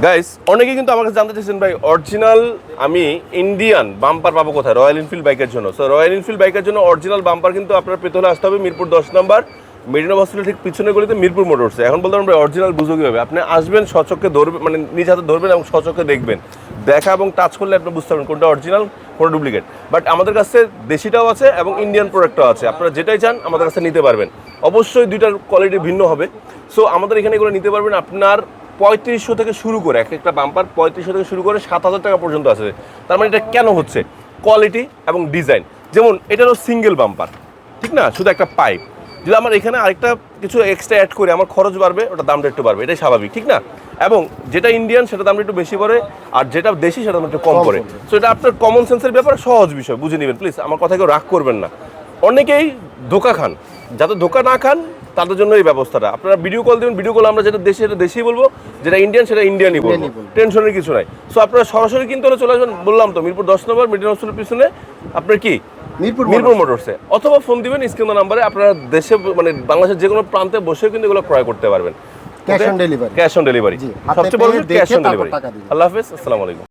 Guys অনেকে কিন্তু আমার কাছে জানতে চাইছেন, ভাই অরিজিনাল আমি ইন্ডিয়ান বাম্পার পাবো কোথায়? রয়্যাল এনফিল্ড বাইকের জন্য। সো রয়্যাল এনফিল্ড বাইকের জন্য অরিজিনাল বাম্পার কিন্তু আপনার পেতে হলে আসতে হবে মিরপুর দশ নম্বর, মেরিনা হসপিটাল ঠিক পিছনে গলিতে মিরপুর মোটরস এখন বলতে আমরা অরিজিনাল বুঝো কীভাবে? আপনি আসবেন সচক্ষে ধরবেন মানে নিজ হাতে ধরবেন এবং সচক্ষে দেখবেন। দেখা এবং টাচ করলে আপনি বুঝতে পারবেন কোনটা অরিজিনাল কোনটা ডুপ্লিকেট বাট আমাদের কাছে দেশিটাও আছে এবং ইন্ডিয়ান প্রোডাক্টও আছে। আপনারা যেটাই চান, আমাদের কাছে নিতে পারবেন। অবশ্যই দুইটার কোয়ালিটি ভিন্ন হবে। সো আমাদের এখানে এগুলো নিতে পারবেন। আপনার পঁয়ত্রিশশো থেকে শুরু করে এক একটা বাম্পার পঁয়ত্রিশশো থেকে শুরু করে সাত হাজার টাকা পর্যন্ত আছে। তার মানে এটা কেন হচ্ছে? কোয়ালিটি এবং ডিজাইন যেমন এটা হলো সিঙ্গেল বাম্পার ঠিক না? শুধু একটা পাইপ যদি আমার এখানে আরেকটা কিছু এক্সট্রা অ্যাড করে আমার খরচ বাড়বে ওটা দামটা একটু বাড়বে এটাই স্বাভাবিক ঠিক না? এবং যেটা ইন্ডিয়ান সেটা দামটা একটু বেশি পড়ে আর যেটা দেশি সেটা দাম একটু কম পড়ে। সো এটা আপনার কমন সেন্সের ব্যাপার সহজ বিষয় বুঝে নেবেন প্লিজ আমার কথা কেউ রাগ করবেন না। অনেকেই ধোকা খান। যাতে ধোকা না খান তাদের জন্য এই ব্যবস্থাটা। আপনারা ভিডিও কল দেবেন ভিডিও কল আমরা যেটা দেশে সেটা দেশি বলব যেটা ইন্ডিয়ান সেটা ইন্ডিয়ানই বলব। টেনশনের কিছু নাই। সো আপনারা সরাসরি কিন্তু চলে আসবেন বললাম তো মিরপুর দশ নম্বর মিডিয়াম হসপিটালের পিছনে। আপনার কি? মিরপুর মিরপুর মোটরসে অথবা ফোন দিবেন স্ক্রিন নাম্বারে আপনারা দেশে মানে বাংলাদেশের যে কোনো প্রান্তে বসেও কিন্তু এগুলো ক্রয় করতে পারবেন। Cash on delivery। Cash on delivery সবচেয়ে বড় ক্যাশ অন ডেলিভারি আল্লাহ হাফেজ আসসালামু আলাইকুম।